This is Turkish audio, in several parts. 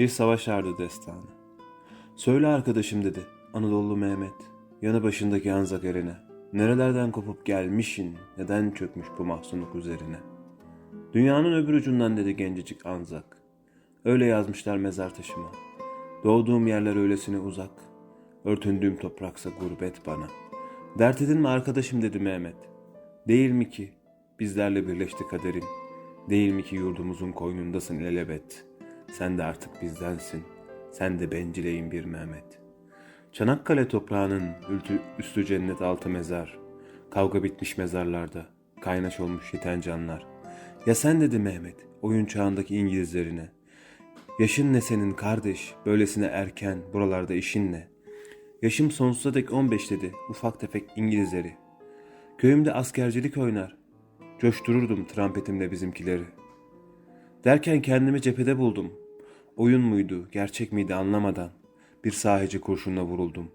Bir savaş ardı destanı. Söyle arkadaşım dedi Anadolu Mehmet. Yanı başındaki Anzak erine. Nerelerden kopup gelmişin, neden çökmüş bu mahzunluk üzerine? Dünyanın öbür ucundan dedi gencecik Anzak. Öyle yazmışlar mezar taşıma. Doğduğum yerler öylesine uzak. Örtündüğüm topraksa gurbet bana. Dert edinme arkadaşım dedi Mehmet. Değil mi ki bizlerle birleşti kaderin? Değil mi ki yurdumuzun koynundasın ilelebet? Sen de artık bizdensin. Sen de bencileyin bir Mehmet. Çanakkale toprağının ültü, üstü cennet altı mezar. Kavga bitmiş mezarlarda. Kaynaş olmuş yiten canlar. Ya sen dedi Mehmet oyun çağındaki İngilizlerine. Yaşın ne senin kardeş böylesine erken buralarda işin ne? Yaşım sonsuza dek 15 dedi ufak tefek İngilizleri. Köyümde askercilik oynar. Coştururdum trampetimle bizimkileri. Derken kendimi cephede buldum. Oyun muydu, gerçek miydi anlamadan bir sahici kurşunla vuruldum.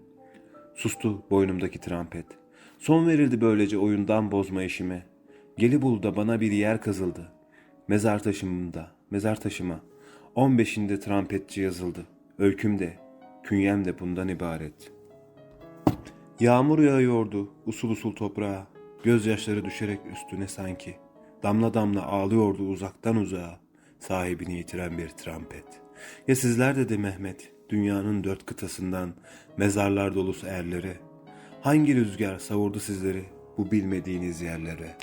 Sustu boynumdaki trampet. Son verildi böylece oyundan bozma işime. Gelibolu'da bana bir yer kazıldı. Mezar taşımında, mezar taşıma. 15'inde trampetçi yazıldı. Öyküm de, künyem de bundan ibaret. Yağmur yağıyordu usul usul toprağa. Gözyaşları düşerek üstüne sanki. Damla damla ağlıyordu uzaktan uzağa. Sahibini yitiren bir trampet. Ya sizler dedi Mehmet, dünyanın dört kıtasından mezarlar dolusu erlere. Hangi rüzgar savurdu sizleri bu bilmediğiniz yerlere?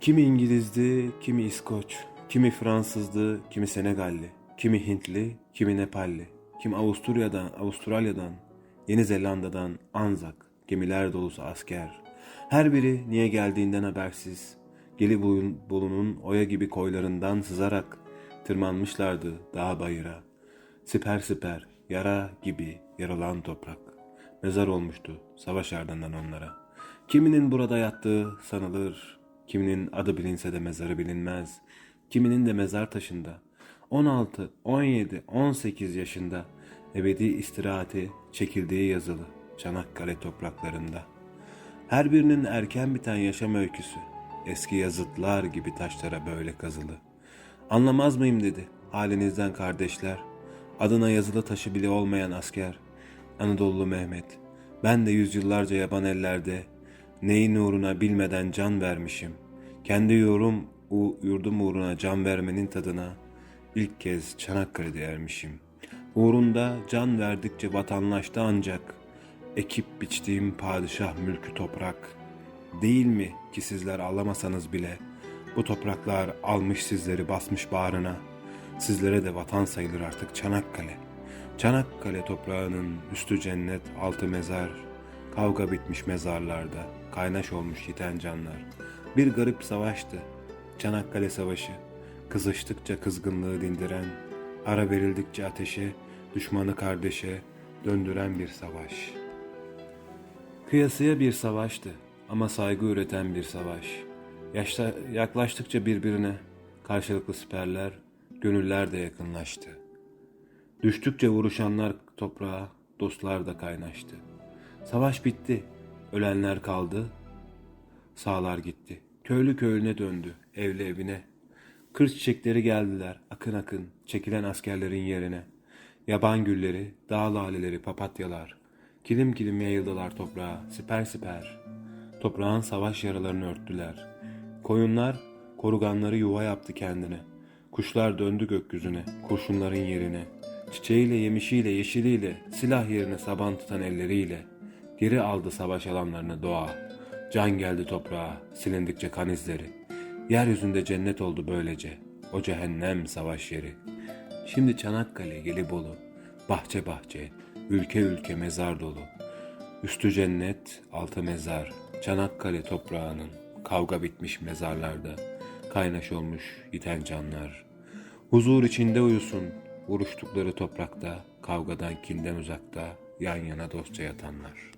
Kimi İngilizdi, kimi İskoç, kimi Fransızdı, kimi Senegalli, kimi Hintli, kimi Nepalli, kimi Avusturya'dan, Avustralya'dan, Yeni Zelanda'dan Anzak, gemiler dolusu asker. Her biri niye geldiğinden habersiz. Gelibolu'nun oya gibi koylarından sızarak tırmanmışlardı dağ bayıra. Siper siper, yara gibi yaralan toprak. Mezar olmuştu savaş ardından onlara. Kiminin burada yattığı sanılır, kiminin adı bilinse de mezarı bilinmez. Kiminin de mezar taşında 16, 17, 18 yaşında ebedi istirahati çekildiği yazılı Çanakkale topraklarında. Her birinin erken biten yaşam öyküsü eski yazıtlar gibi taşlara böyle kazılı. Anlamaz mıyım dedi halinizden kardeşler. Adına yazılı taşı bile olmayan asker. Anadolu Mehmet. Ben de yüzyıllarca yaban ellerde neyin uğruna bilmeden can vermişim. Kendi yorum, u, yurdum uğruna can vermenin tadına ilk kez Çanakkale'de ermişim. Uğrunda can verdikçe vatanlaştı ancak ekip biçtiğim padişah mülkü toprak. Değil mi ki sizler alamasanız bile bu topraklar almış sizleri basmış bağrına. Sizlere de vatan sayılır artık Çanakkale. Çanakkale toprağının üstü cennet, altı mezar. Kavga bitmiş mezarlarda, kaynaş olmuş yiten canlar. Bir garip savaştı. Çanakkale Savaşı. Kızıştıkça kızgınlığı dindiren, ara verildikçe ateşe, düşmanı kardeşe döndüren bir savaş. Kıyasıya bir savaştı ama saygı üreten bir savaş. Yaşta, yaklaştıkça birbirine karşılıklı siperler, gönüller de yakınlaştı. Düştükçe vuruşanlar toprağa, dostlar da kaynaştı. Savaş bitti, ölenler kaldı, sağlar gitti. Köylü köyüne döndü, evli evine. Kır çiçekleri geldiler, akın akın, çekilen askerlerin yerine. Yaban gülleri, dağ laleleri, papatyalar. Kilim kilim yayıldılar toprağa, siper siper. Toprağın savaş yaralarını örttüler. Koyunlar, koruganları yuva yaptı kendine. Kuşlar döndü gökyüzüne, kurşunların yerine. Çiçeğiyle, yemişiyle, yeşiliyle, silah yerine saban tutan elleriyle. Geri aldı savaş alanlarını doğa. Can geldi toprağa, silindikçe kan izleri. Yeryüzünde cennet oldu böylece. O cehennem savaş yeri. Şimdi Çanakkale, Gelibolu, bahçe bahçe, ülke ülke mezar dolu. Üstü cennet, altı mezar, Çanakkale toprağının kavga bitmiş mezarlarda, kaynaş olmuş yiten canlar. Huzur içinde uyusun, vuruştukları toprakta, kavgadan kinden uzakta, yan yana dostça yatanlar.''